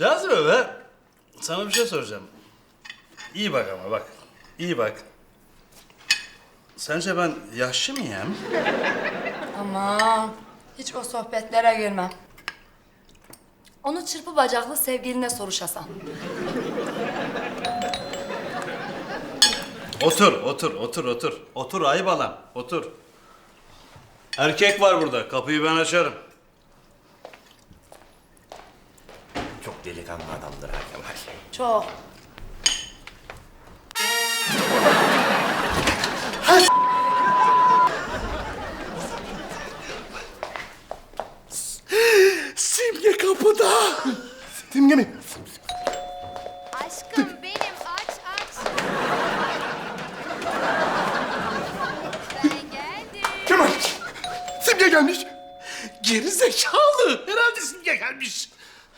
Cazibe be. Sana bir şey soracağım. İyi bak ama bak. İyi bak. Sence ben yaşlı mıyım? Aman hiç o sohbetlere girmem. Onu çırpı bacaklı sevgiline soruşasan. Otur, otur, otur, otur. Otur ayıp alan, otur. Erkek var burada, kapıyı ben açarım. Çok delikanlı adamdır ha Kemal. Çok. Simge kapıda. Simge mi? Aşkım benim aç aç. Ben geldim. Kemal. Simge gelmiş. Geri zekalı. Herhalde Simge gelmiş.